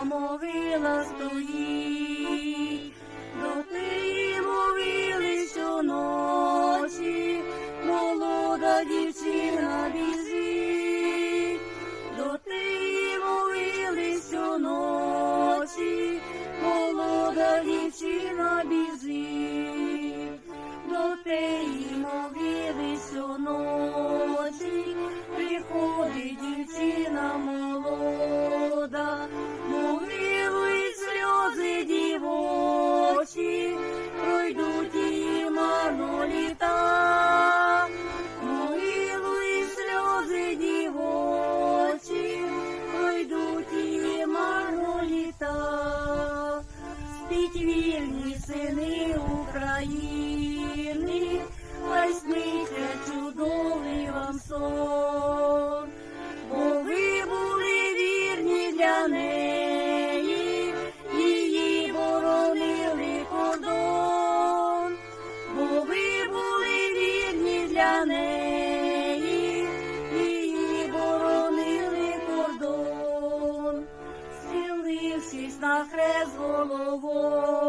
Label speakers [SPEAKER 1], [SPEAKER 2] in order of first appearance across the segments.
[SPEAKER 1] а могила стоїть, до тієї могили щоночі, молода дівчина біжить, до тієї могили щоночі, молода дівчина біжить. Сини України, хай сниться чудовий вам сон, бо ви були вірні для неї, її боронили кордон, бо ви були вірні для неї, її боронили кордон. Схилившись на хрест головою,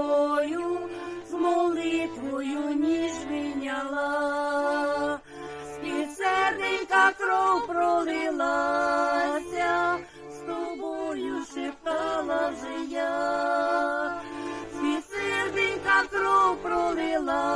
[SPEAKER 1] кров пролилася, з тобою шептала вже я, свій кров пролила.